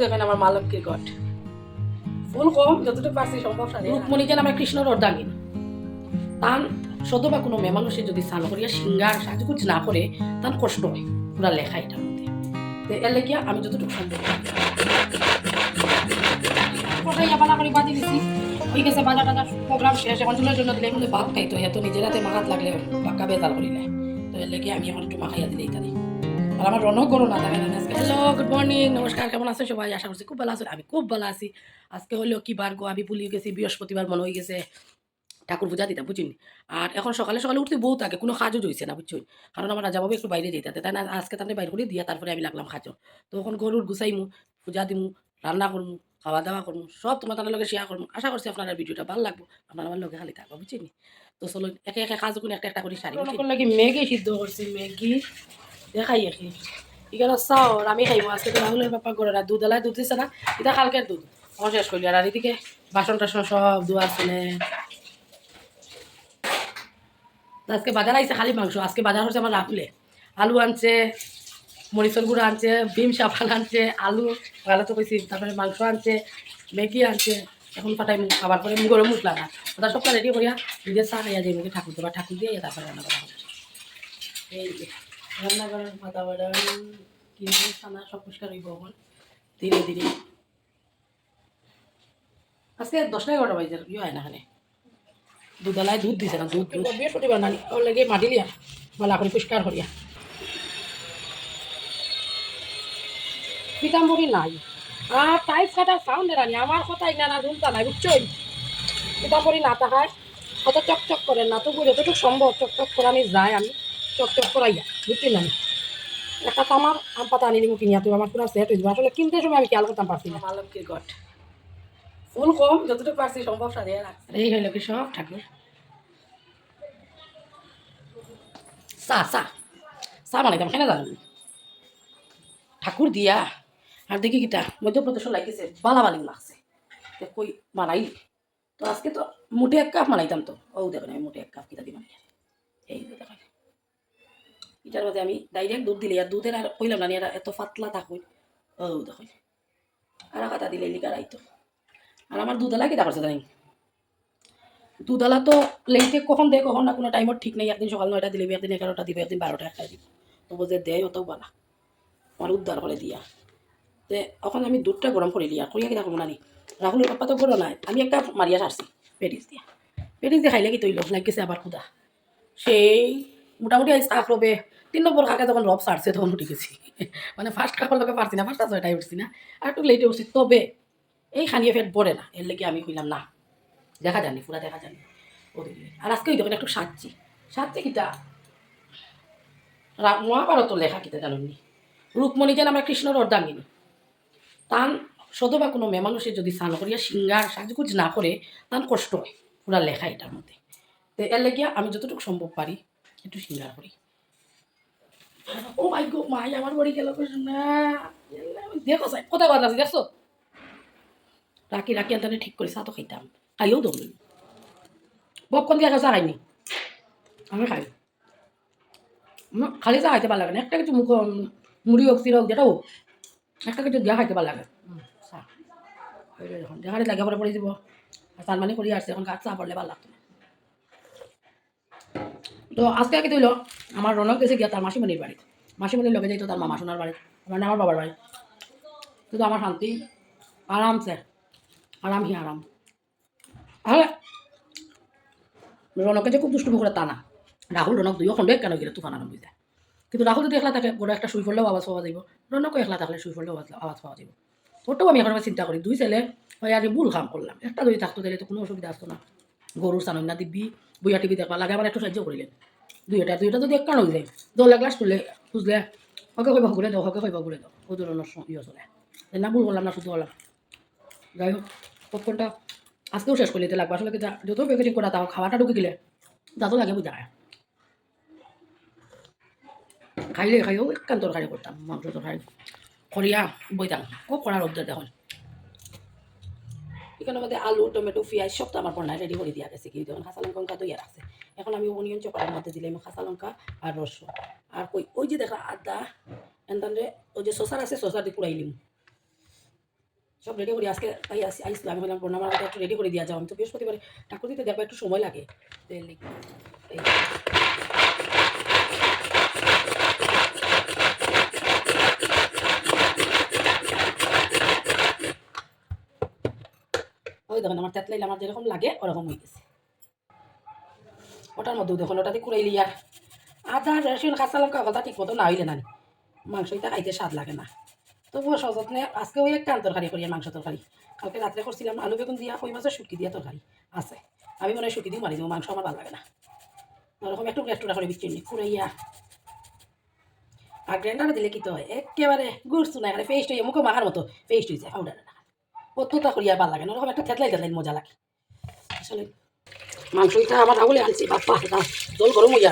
দেখেন আমার ফুল কম, যতটুকু পারছি সম্ভব আমার কৃষ্ণর তান কোনো যদি স্নান করিয়া সিঙ্গার সাজগুজ না করে তার কষ্ট হয়। লেখা মধ্যে এর লেগিয়া আমি যতটুকু সম্ভব করে। জন্য ভাত খাইতো নিজের হাতে মাখাত লাগলে পাক্কা বেতাল করিলে তো এর লেগে আমি এখন একটু মাখাইয়া দিলে ইত্যাদি আর আমার রনক করো না দেখেন হ্যালো গুড মর্নিং নমস্কার কেমন আছেন সবাই? আশা করছি খুব ভালো আছেন আমি খুব ভালো আছি। আজকে হলো কি বার গো আমি ভুলিয়ে গেছি বৃহস্পতিবার মনে হয়ে গেছে ঠাকুর পূজা দিতাম বুঝিনি আর এখন সকালে সকালে উঠতে বহুত আগে কোনো কাজও জইছে না বুঝছুন? কারণ আমার রাজাবাবু একটু বাইরে যেতে তাই না? আজকে তাহলে বাইরে করে দিয়া তারপরে আমি লাগলাম খাজো তো এখন গরুর গুছাইমু পূজা দিমু রান্না করমু খাওয়া দাওয়া করমু সব তোমার তার লগে শেয়ার করমু। আশা করছি আপনার ভিডিওটা ভালো লাগবো আপনার আমার লগে খালি থাকব বুঝছিনি? তো চলো একে একে কাজ কোনো একটা একটা করে সারি লাগে ম্যাগি সিদ্ধ করছি ম্যাগি? দেখাই একে এখানে চাও আর আমি খাইবো আজকে তো রাহুলের করে না দুধ এলাই দুধ দিছে না? এটা কালকের দুধ। আমার শেষ করলি আর এদিকে বাসন টাসন সব ধোয়া ছিলে আজকে বাজার আইছে খালি মাংস। আজকে বাজার হচ্ছে আমার রাহুলে আলু আনছে মরিচর গুঁড়ো আনছে, ভীম সাবান আনছে, আলু ভালো তো কইছি তারপরে মাংস আনছে ম্যাগি আনছে। এখন পাঠাই খাবার পরে মুগরে মুসলা না ওটা সবটা রেডি করিয়া নিজের চা খাইয়া যাই মুখে ঠাকুর দেবা ঠাকুর দিয়ে তারপরে রান্না করা এই যে রান্না করার বাতাবরণ কিন্তু খানা সব পরিষ্কার হইব এখন ধীরে ধীরে। আজকে দশটা এগারোটা বাজে ইয়ে হয় না এখানে। দুধেলায় দুধ দিছে না, দুধ দুধ। বৃহস্পতিবার নানি, ওর লেগে মাটি লিয়া ভালো করে পরিষ্কার করিয়া। পিতাম্বরি নাই। আর টাইপ কাটা সাউন্ড রানি, আমার কথা না না ঝুলতা নাই, বুঝছই? পিতাম্বরি না থাকায় অত চকচক করে না তবু যতটুকু সম্ভব চকচক করে আমি যাই, আমি চকচক করাইয়া। বুঝছি না একটা তো আমার আম পাতা আনি দিব কিনিয়া তুই আমার পুরো সেট হয়ে আসলে কিনতে সময় আমি খেয়াল করতাম পারছি না। মালকের গট। ফুল কম যতটুকু পারছি সম্ভব সারিয়ে রাখছি এই হইল কি সব ঠাকুর? চা চা। চা বানাইতাম কেন জানো? ঠাকুর দিয়া আর দেখি কিটা মধ্যপ্রদেশ লাগিছে বালা বালিং লাগছে। তো কই বানাই? তো আজকে তো মোটে এক কাপ বানাইতাম তো। ও দেখেন আমি মোটে এক কাপ কিতা দি বানাই। এই দেখেন এটার মধ্যে আমি ডাইরেক্ট দুধ দিলে আর দুধের আর কইলাম না নি, এত পাতলা থাকুন ও দেখুন আর কাটা দিলে লিকার আইতো। আর আমার দুধওয়ালা কিতা করছে জানি দুধওয়ালা তো লেটে কখন দেয় কখন না কোনো টাইমত ঠিক নেই। একদিন সকাল নয়টা দিলে একদিন এগারোটা দিবে একদিন বারোটা একটা দিব। তবু যে দেয় অত বালা। আমার উদ্ধার করে দিয়া। তে এখন আমি দুধটা গরম করে দিয়া করিয়া কিতা করব নানি? রাহুলের পাপা তো গরো নাই আমি একটা মারিয়া সারছি পেটিস দিয়া। পেটিস দিয়ে খাইলে কি তৈল? লাগিছে আবার ক্ষুদা সেই মোটামুটি তাক রবে তিন নম্বর কাকে যখন রব সারছে তখন উঠে গেছি। মানে ফার্স্ট কাপড় লোকে পারছি না ফার্স্ট ছয়টায় উঠছি না। আর একটু লেটে উঠছি, তবে এই খানিয়ে ফেট পড়ে না। এর লেগে আমি কইলাম, না, দেখা জানি পুরা দেখা জানি আর আজকে ওই দেখুন একটু সাজছি। সাজছি কিটা? মহাভারত লেখা কিতা জানি রুকমণি যেন আমার কৃষ্ণর অর্ধাঙ্গিনী। তান সদবা কোনো মেয়ে মানুষে যদি স্নান করিয়া সিঙ্গার সাজগুজ না করে, তান কষ্ট হয়। পুরা লেখা এটার মধ্যে। তো এর লেগিয়া আমি যতটুকু সম্ভব পারি, একটু সিঙ্গার করি। ও মাই গো মাই আমার বাড়ি গেল না দেখো সাই কোথায় কথা আছে দেখছ? রাখি রাখি আনতানে ঠিক করে চা তো খাইতাম। খাইও দৌড়ি বকন দিয়ে চা খাইনি। আমি খাই। খালি চা খাইতে ভালো লাগে না একটা কিছু মুখ মুড়ি হোক চির হোক যেটা হোক একটা কিছু দিয়া খাইতে ভালো লাগে। চা যখন লাগে পরে পড়ে যাব। আর চান মানে করি আসছে এখন কাজ চা পড়লে ভালো লাগতো তো আজকে কি তৈল আমার রনক গেছে গিয়া তার মাসিমণির বাড়ি মাসিমণির লগে যাইতো তার মামা সোনার বাড়ি মানে আমার বাবার বাড়ি। কিন্তু আমার শান্তি আরামসে আরাম হি আরাম। তাহলে রনকে যে খুব দুষ্টুমি করে তা না। রাহুল, রনক দুইও খন্ডে কেন গেলে তুফান আরম্ভ যায় কিন্তু রাহুল যদি একলা থাকে বড় একটা শুই পড়লেও আওয়াজ পাওয়া যাইব। রনকও একলা থাকলে শুই পড়লেও আওয়াজ পাওয়া যাইব। ওটাও আমি এখন চিন্তা করি। দুই ছেলে হয় আর ভুল কাম করলাম। একটা যদি থাকতো তাহলে তো কোনো অসুবিধা আসতো না। গরুর চানন্যা দিবি বইয়া টিভি দেখবা, লাগে আমার একটু সাহায্য করিলেন দুইটা দুইটা যদি একটা হয়ে যায় দল গ্লাস তুললে বুঝলে হকে কইবা ঘুরে দাও হকে কইবা ঘুরে দাও ওই ধরনের ইয়ে চলে। না ভুল করলাম না শুধু করলাম যাই হোক পপকর্নটা আজকেও শেষ করে লাগবে আসলে কি যত প্যাকেটিং করা তাও খাওয়াটা ঢুকে গেলে যাতো লাগে বুঝা খাইলে খাইও একান তরকারি করতাম মাংস তরকারি করিয়া বইতাম ও করার অবদার দেখুন। এখানে মধ্যে আলু, টমেটো, পেঁয়াজ সব তো আমার বন্যায় রেডি করে দিয়া গেছে। কিন্তু তখন কাঁচা লঙ্কা দইয়া রাখছে এখন আমি অনিয়ন চপারের মধ্যে দিলাম কাঁচা লঙ্কা আর রসুন। আর কই, ওই যে দেখা আদা, এনতান রে, ওই যে শশার আছে শশা দিয়ে পুরাইলিম সব রেডি করি, আজকে তাই আসি আইসলাম আমি বললাম বোনা আমার একটু রেডি করে দিয়া যাও। আমি তো বৃহস্পতিবারে ঠাকুর দিতে দেখব একটু সময় লাগে তো এর লিগে। এই ওই দেখুন আমার তেতলাইলে আমার যেরকম লাগে, ওরকম হয়ে গেছে। ওটার মধ্যেও দেখুন, ওটাতে কুড়াইলি আর আদা, রসুন, কাঁচা লঙ্কা কথা ঠিক মতো না হইলে না মাংস এটা খাইতে স্বাদ লাগে না। তবুও সযত্নে আজকে ওই একটা তরকারি করি মাংস তরকারি। কালকে রাত্রে করছিলাম আলু বেগুন দিয়া, কই মাছের শুটকি দিয়া তরকারি আছে। আমি মনে হয় শুটকি দিয়ে মারি দেবো, মাংস আমার ভালো লাগে না। ওরকম একটু রেস্টুরা করে বিচ্ছি নি কুড়াইয়া। আর গ্রাইন্ডারে দিলে কি তো হয়? একেবারে গুড় শুনে এখানে পেস্ট হয়ে মুখে মাখার মতো পেস্ট হয়েছে পাউডার কতটা করিয়া ভালো লাগে না ওরকম একটা থেতলাই থেতলাই মজা লাগে। আসলে মাংস এটা আমার রাহুলে আনছি, বাপ্পা জল গরম হয়ে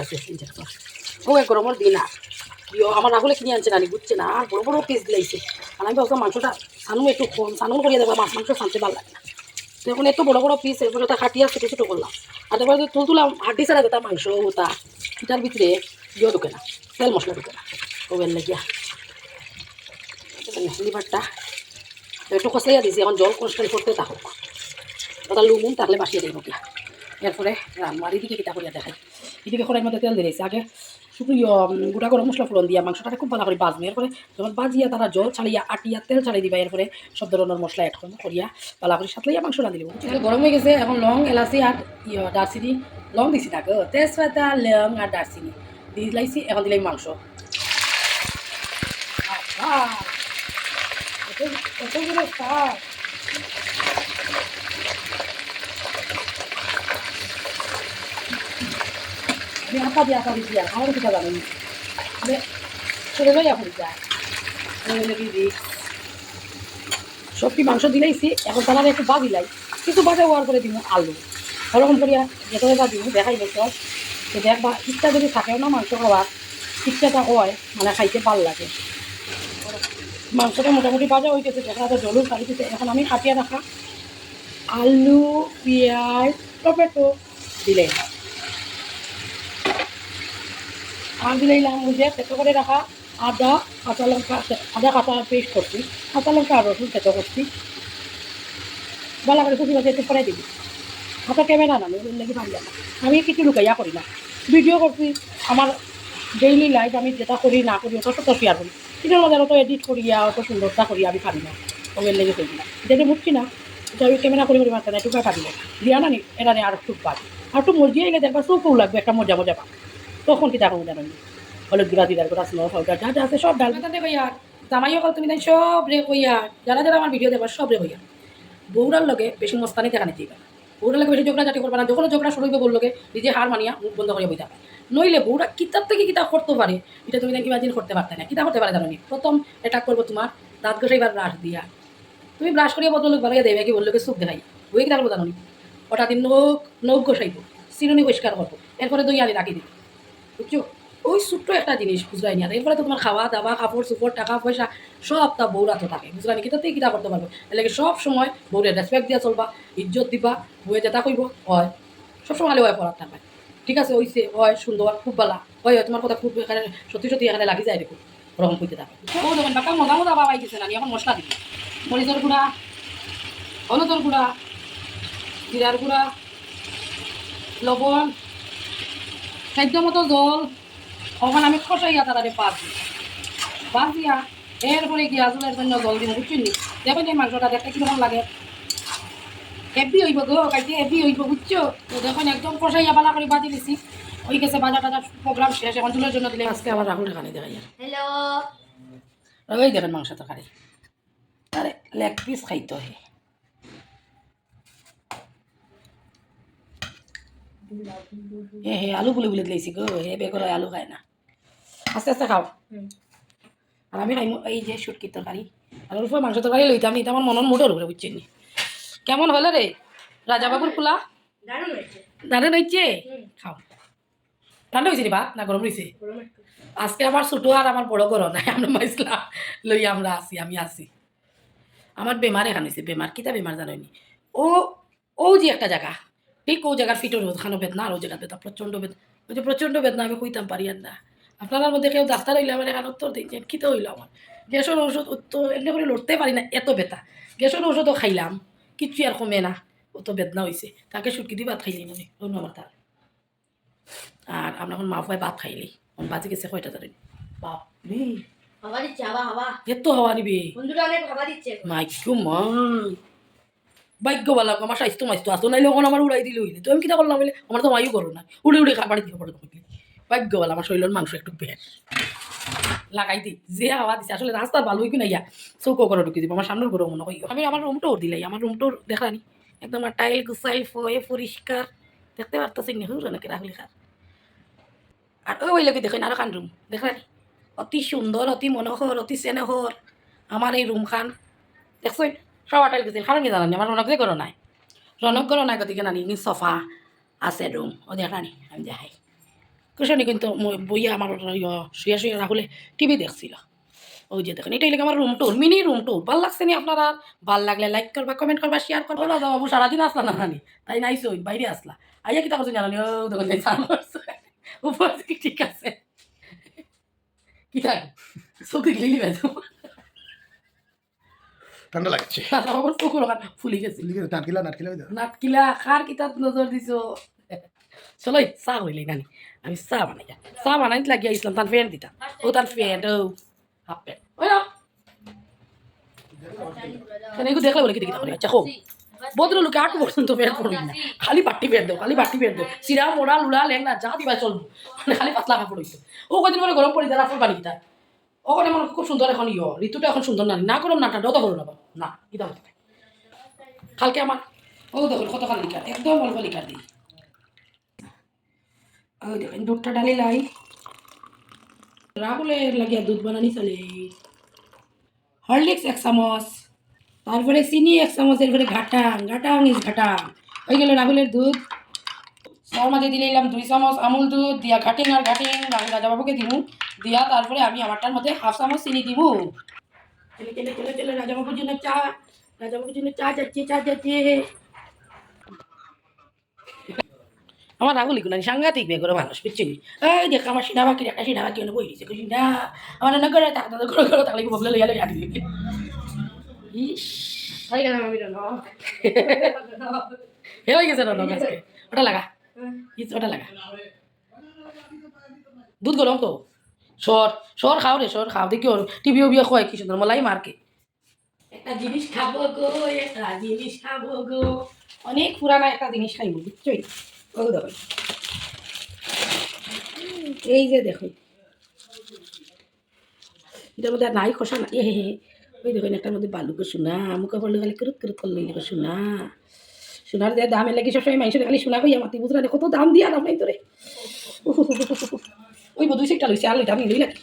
ও এক গরমের দিন আর ইয়ো আমার রাহুলে কিনে আনছে নানি, বুঝছে না, আর বড় বড় পিস দিলাইছে। আর আমি ভাবছিলাম মাংসটা সানু একটু কম সানু করিয়ে দেবো, মাছ মাংস সানতে ভালো লাগে না। তো এখন এত বড় বড় পিস এরপরে ওটা খাটিয়া ছোটো ছোটো করলাম। আর তারপরে তুল তুলাম হাড্ডি ছাড়া যেটা মাংস ওটা এটার ভিতরে ইয়ে ঢুকে না, তেল মশলা ঢুকে না। ওভেন লাগিয়া। লিভারটা একটু কষাইয়া দিছি, এখন জল কনস্ট্যান্ট করতে থাকুক। ওটা লুমুন তাহলে বাসিয়ে দেবো কিয়া এরপরে রান্না, আর এদিকে কিতা করিয়া দেখাই। এদিকে খড়াইয়ের মধ্যে তেল দিয়েছে আগে শুকনো গোটা গরম মশলা ফোড়ন দিয়া মাংসটাকে খুব ভালো করে বাজবে এরপরে যখন বাজিয়া তারা জল ছাড়িয়া আটিয়া তেল ছাড়িয়ে দিবা, এরপরে সব ধরনের মশলা অ্যাড করব করিয়া পালা করে সাতলাইয়া মাংস রাঁধি দেবো গরম হয়ে গেছে, এখন লং, এলাচি আর দারচিনি। লং দিছি গো তেজপাতা, লং আর দারচিনি। দিলাইছি, এখন দিলাই মাংস। আহা! এতগুলো শাক। আমি আপা দিয়ে আপা দিচ্ছি আমার কিছু জানি ছেলে ভাই এখন যায় সবটি মাংস দিলাইছি এখন তারা একটু বা দিলাই কিছু বাজা হওয়ার করে দিব আলু। ওরকম করিয়া যেতে বা দিব দেখাই সব তো দেখবা, ইচ্ছা যদি থাকেও না মাংস খাওয়ার, ইচ্ছাটা হয় মানে খাইতে ভালো লাগে। মাংসটা মোটামুটি বাজা হয়ে গেছে, দেখা যাচ্ছে জলুর দিতে এখন আমি কাটিয়ে রাখা আলু, পেঁয়াজ, টমেটো দিলে আর দিলাম যে পেটো করে রাখা আদা, কাঁচা লঙ্কা আদা, কাঁচা পেস্ট করছি, কাঁচা লঙ্কা আর রসুন পেটো করছি। ভালো করে খুশি বাজে একটু দিবি। হাতে ক্যামেরা না লেগে? পারলাম আমি কিছু লুকাইয়া করি না। ভিডিও করছি, আমার ডেইলি লাইফ আমি যেটা করি, না করি অত তো শেয়ার করি এটার এডিট করিয়া অত সুন্দরতা করি আমি পারি না। ওই লেগে করি না। যেটা বুঝছি না। এটা আমি ক্যামেরা করে করি মাত্র একটু পারি না। দিয়া না এটা আর একটু পারি আর একটু মর্জি এলে দেখবা চোখও লাগবে, একটা মজা মজা পাবে। তখন কি দেখো জানো হলুদ গুঁড়া দিদার যা যা আছে সব ডাল। তাতে কইয়া জামাইও কল তুমি তাই সব রে কইয়া, যারা যারা আমার ভিডিও দেবা সব রে কইয়া। বউরার লগে বেশি মস্তানি দেখা নিতে পারে বউরার বেশি ঝগড়া জাতি করবে না যখন ঝগড়া শুরু হইবে বউর লগে নিজে হার মানিয়া মুখ বন্ধ করে বইতে নইলে বউরা কিতাব থেকে কিতাব করতে পারে, এটা তুমি দেখি দিন করতে পারতে না, কিতাব করতে পারে জানো প্রথম এটা করব তোমার দাঁত ঘষাইবার ব্রাশ দিয়া। তুমি ব্রাশ করিয়া বদলোক ভালো দেবে কি বললোকে চোখ দেখাই বই কিতাব করব জানো ওটা দিন নখ নখ ঘষাইব, চিরুনি পরিষ্কার করব, এরপরে দই আনি রাখি দিবে। বুঝছ? ওই ছোট্ট একটা জিনিস, বুঝলাই না? এরপরে তো তোমার খাওয়া দাওয়া, কাপড় চোপড়, টাকা পয়সা, সব তা বউরা তো থাকে, বুঝলা নি? কিতাতেই কিতা করতে পারব। এলাকে সব সময় বউরে রেসপেক্ট দিয়া চলবা, ইজ্জত দিবা, বউয়ে যেটা কইব, হয়। সবসময় খালি হয় পড়ার থাকবে। ঠিক আছে ওইসে হয়, সুন্দর, খুব ভালা হয় তোমার কথা খুব এখানে, সত্যি সত্যি এখানে লাগি যায় দেখো, ওরকম কইতে থাকে। ও দেখুন বাকা, মজা মজা বাবাই গেছে না এখন মশলা দিবি। মরিচের গুঁড়া, হলুদের গুঁড়া, জিরার গুঁড়া, লবণ খাদ্য মতো জল ওখানে আমি কষাইয়া তাড়াতাড়ি পাত দিই পাত দিয়া এরপরে গিয়া জলের জন্য জল দিন বুঝছেন নি? দেখবেন এই মাংসটা দেখতে কীরকম লাগে। হেভি হইব গো কাইতে হেভি হইব বুঝছ? তো দেখুন একদম কষাইয়া বালা করে বাজি দিছি। ওই গেছে বাজার টাজার প্রোগ্রাম শেষ এখন চুলের জন্য দিলে আজকে আবার রাহুল খানি দেখাই হ্যালো। ওই দেখেন মাংস তো খালি আরে লেগ পিস খাইতে হয় হে হে আলু বলে বলে দিয়েছি গো। হে বেগর আলু খায় না। আস্তে আস্তে খাও। আর আমি খাই এই যে সুটকির তরকারি। আর অল্প মাংস তরকারি লইতাম নিতে আমার মনের মোটর উপরে বুঝছেন নি? কেমন হলো রে? রাজাবাবুর পোলা দারুণ হয়েছে। খাও। ঠান্ডা হয়েছে নি ভাত না গরম গরম একটু। আজকে আমার ছোটো আর আমার বড় করো নাই আমরা মাইসলাম লই আমরা আসি আমি আসি। আমার বেমার এখানে হয়েছে বেমার। কিতা বেমার জানোনি ও ও যে একটা জায়গা। ঠিক ও জায়গার ফিটোর খানো বেদনা আর ও জায়গা বেদনা প্রচণ্ড বেদনা। ওই যে প্রচণ্ড বেদনা আমি কইতাম পারি আর না। আপনার মধ্যে কেউ ডাক্তার হইলে আমার এখানে উত্তর দিচ্ছেন কী তো হইল আমার? গ্যাসের ওষুধ তো এমনি করে লড়তে পারি না এত বেতা গ্যাসের ওষুধও খাইলাম কিচ্ছু আর কমে না অত বেদনা হয়েছে তাকে সুটকি দিয়ে ভাত খাইলি মানে অন্য আমার তার। আর আমরা এখন মা ফাই ভাত খাইলি আমার বাজে গেছে কয়টা ধরেন বাপ রে। এত হাওয়া নিবে। মাইকো ভাগ্য ভালো আমার স্বাস্থ্য মাইস্তো আসতো নাইলে ওখানে আমার উড়াই দিলে হইলে। তো আমি কিটা করলাম বলে আমার তো মাইও করো না উড়ে উড়ে খাবার পারো তোমাকে ভাগ্য ভালো আমার শরীরের মাংস একটু বেশ লাগাই দিই, যে হাওয়া দিছে, আসলে রাস্তা ভালো হই কিনা ইয়া, চৌকো করে ঢুকে দিব, আমার সামনের ঘরে মনে হয়। আমি আমার রুমটাও দিলাই, আমার রুমটাও দেখানি একদম আর টাইল গুছাই, ফয়ে পরিষ্কার। দেখতে পারতেছি না হুর নাকি রাহুল খার। আর ওই লোকে দেখেন আরও খান রুম দেখলেন অতি সুন্দর, অতি মনোহর, অতি স্নেহর আমার এই রুম খান। দেখছেন? সবার টাইল গেছিল কারণ কি জানানি আমার রনক যে করো নাই। রনক করো নাই গতিকে নানি সফা আছে রুম ও দেখানি আমি দেখাই। কুশনি কিন্তু বইয়া আমার শুয়ে শুয়ে রাহুলে টিভি দেখছিল। ওই যে দেখেন এটাই লাগে আমার room tour mini room tour ভালো লাগছে নি আপনারা ভালো লাগলে লাইক করবা কমেন্ট করবা শেয়ার করবা দাদা বাবু সারাদিন আসলা না নানি? তাই নাইছো বাইরে আসলা আইয়া কি করছ জানানি? ও দেখুন উপর ঠিক আছে? কি থাক চোখে গেলি বেজো ঠান্ডা লাগছে। চোখের ফুলি লিখে নাটকিলা নাটকিলা ওই। নাটকিলা খার কিতাব নজর দিছ? চলো চা হইলে নানি আমি চা বানাই চা বানাই লাগিয়ে ইসলাম তার ফ্যান দিতাম ও তার ফ্যান ও হাফ প্যান্ট ওই না দেখলে বলে কি দেখি তাহলে আচ্ছা হোক আট পর্যন্ত ফের পড়বি না খালি বাটি ফের দেবো খালি বাটি ফের দেবো সিরা মোড়া লুড়া লেংনা যা দিবা চলবো মানে খালি পাতলা কাপড় হইতো ও কদিন পরে গরম পড়ি দাঁড়া ফুল পানি দিতা ওখানে আমার খুব সুন্দর এখন ইয় ঋতুটা এখন সুন্দর না না করম না ঠান্ডা অত করো না। না ইদা হতে কালকে আমার ও দেখুন কত লিকার একদম অল্প লিকার দিই ওই দেখেন দুধটা ডালি লাই রাহুলের লাগিয়া দুধ বানানি চলে হরলিক্স এক চামচ তারপরে চিনি এক চামচ এরপরে ঘাটাং ঘাটাং ইস ঘাটাং হয়ে গেল রাহুলের দুধ তার মাঝে দিলে এলাম দুই চামচ আমুল দুধ দিয়া ঘাটিং আর ঘাটিং আমি রাজাবাবুকে দিব দিয়া তারপরে আমি আমারটার মধ্যে হাফ চামচ চিনি দিব চলে চলে চলে চলে রাজাবাবুর জন্য চা রাজাবাবুর জন্য চা যাচ্ছে চা যাচ্ছে আমার রাহুল ইগুলো সাংঘাতিক করে মানুষ বুঝছি? এই দেখ আমার সিনা বাকি একটা সিনা বাকি বই দিছে খুশি না আমার না করে তাক তাদের করে করে তাহলে লইয়া লইয়া দিবি? ইস হয়ে আমি হে হয়ে গেছে আজকে। ওটা লাগা। ইস ওটা লাগা। দুধ গরম তো। সর সর খাও রে সর খাও। দেখি টিভি উবিও খোয়াই কি সুন্দর মলাই মার্কে একটা জিনিস খাব গো একটা জিনিস খাব গো। অনেক পুরানা একটা জিনিস খাইবো বুঝছই? ও দেখো এই যে দেখো এটার মধ্যে নাই খসা না। হে হে ওই দেখুন, একটার মধ্যে বালুকে শোনা মুখে পড়লে খালি করুত করুত করলে এগুলো শোনা সোনার যে দামে লাগে সবসময় মানুষের খালি শোনা কইয়া মাতি বুঝলা কত দাম দিয়া দাম নাই তোরে। ওই বধুই সেটা লইছে, আর লইতাম লই লাগে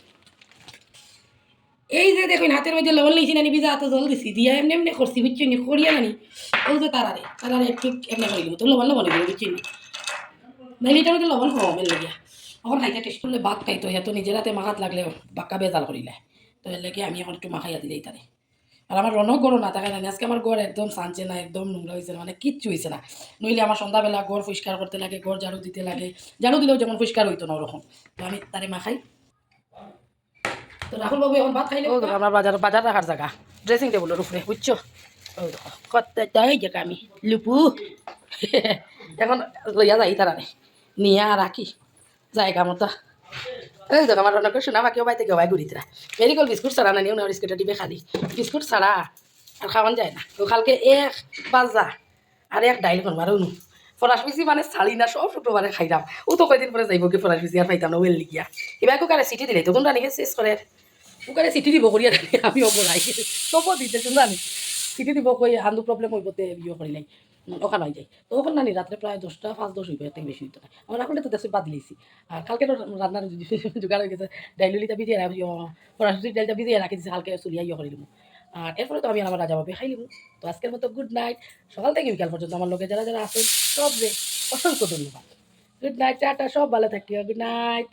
এই যে দেখুন, হাতের মধ্যে লবণ লইছি নানি বিজা এত জল দিছি। দিয়া এমনি এমনি করছি বুঝছি করিয়া নানি। ওই যে তারারে তারারে একটু এমনি করে তো লবণ লবণ বুঝছি এটার মধ্যে লবণ খাওয়া মেলে গিয়া এখন খাইতে টেস্ট করলে ভাত খাইতো এত নিজের হাতে মাখাত লাগলে বাক্কা বেজাল করিলে তো এর আমি এখন একটু মাখাইয়া দিলেই তারে আর আমার রনক গরো না থাকে না আজকে আমার ঘর একদম সানছে না একদম নোংরা হয়েছে না, মানে কিচ্ছু হয়েছে না। নইলে আমার সন্ধ্যাবেলা ঘর পরিষ্কার করতে লাগে ঘর ঝাড়ু দিতে লাগে ঝাড়ু দিলেও যেমন পরিষ্কার হইতো না ওরকম তো আমি তারে মাখাই। তো বাবু এখন ভাত খাইলে। আমার বাজার বাজার রাখার জায়গা ড্রেসিং টেবিলের উপরে বুঝছ কত আমি লুপু। এখন লইয়া যাই তারা নিয়ে রাখি। জায়গা মতো। এই দেখো আমার অনেক শোনা বাকিও বাইতে কেউ বাই ঘুরিতরা মেরিকল বিস্কুট ছাড়া না, নিও না বিস্কুটটা দিবে খালি। বিস্কুট ছাড়া আর খাওয়ান যায় না। তো কালকে এক বাজা আর এক ডাইল করব, আর উনু ফরাস পিসি মানে ছাড়ি না, সব শুক্রবারে খাইলাম ও তো কয়দিন পরে যাইব কি ফরাস পিসি আর পাইতাম না ওয়েল লিখিয়া এবার কারে চিঠি দিলে তখন রানিকে শেষ করে ওখানে চিঠি দিব করিয়া জানি আমি অবরাই সব দিতে তুমি জানি চিঠি দিব কই আন্দু প্রবলেম হইবতে ইয়ে করিলাই ওখানে হয়ে যায়। তো ওখানে নানি রাত্রে প্রায় দশটা, পাঁচ দশ হইবে থেকে বেশি হইতো না। আমার এখন তো দেশে বাদ দিয়েছি। আর কালকে তো রান্নার জোগাড় হয়ে গেছে ডাইলিটা ভিজিয়ে রাখি ফরাসি ডাইলটা ভিজিয়ে রাখি দিয়েছি হালকা চুলিয়া ইয়ে করিলাম আর এরপরে তো আমি আমার রাজা ভাবে খাইলিম তো আজকের মতো গুড নাইট সকাল থেকে বিকাল পর্যন্ত আমার লোকে যারা যারা আসেন সব যে অসংখ্য ধন্যবাদ। গুড নাইট টাটা, সব ভালো থাকিও গুড নাইট